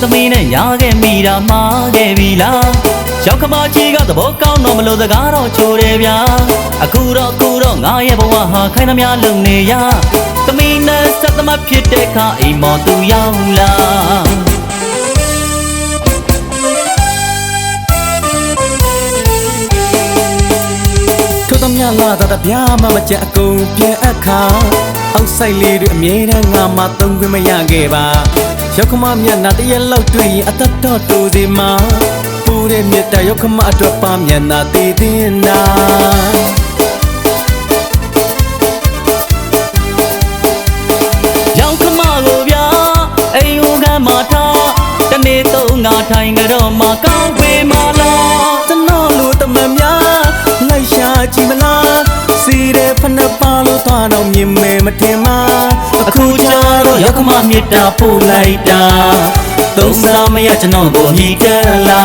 သမီးနဲ့ညာခဲ့မိတာမှားခဲ့ပြီလားရောက်ခမကြီးကသဘောကောင်းတော့မလို့စကားတော့ချိုးတယ်ဗျာအခုတော့အခုတော့ငါရဲ့ဘဝဟာခိုင်းသမျှလုံနေရသမီးနဲ့ဆက်သမားဖြစ်တဲ့ခါအိမ်မော်သူရောက်လာထို့သမျှလာတာတပြားမှမကြက်အကုန်ပြန်အခါအောက်ဆိုင်လေးတွေအမြဲတမ်းငါမှသုံးခွင့်မရခဲ့ပါ ရောက်ခမမျက်နှာတရက်လောက်တွေ့ရင်အသက်တော့တူစီမှာပူတဲ့မြတ်တရောက်ခမအတွက်ပါမျက်နှာတည်တင်နာရောက်ခမကိုဗျာအိမ်ဦးကမှာထားတနေ့တော့ငါထိုင်ကြတော့မှကောင်းပေမလားကျွန်တော်လူတမန်များလိုက်ရှာကြည့်မလားစီတဲ့ဖနှက်ပါလို့ သွားတော့မြင်မဲမထင်မှာအခုကျတော့ရောက်ခမမြစ်တာပို့လိုက်တာသုံးစားမရကျွန်တော်ကိုမြည်တက်လာ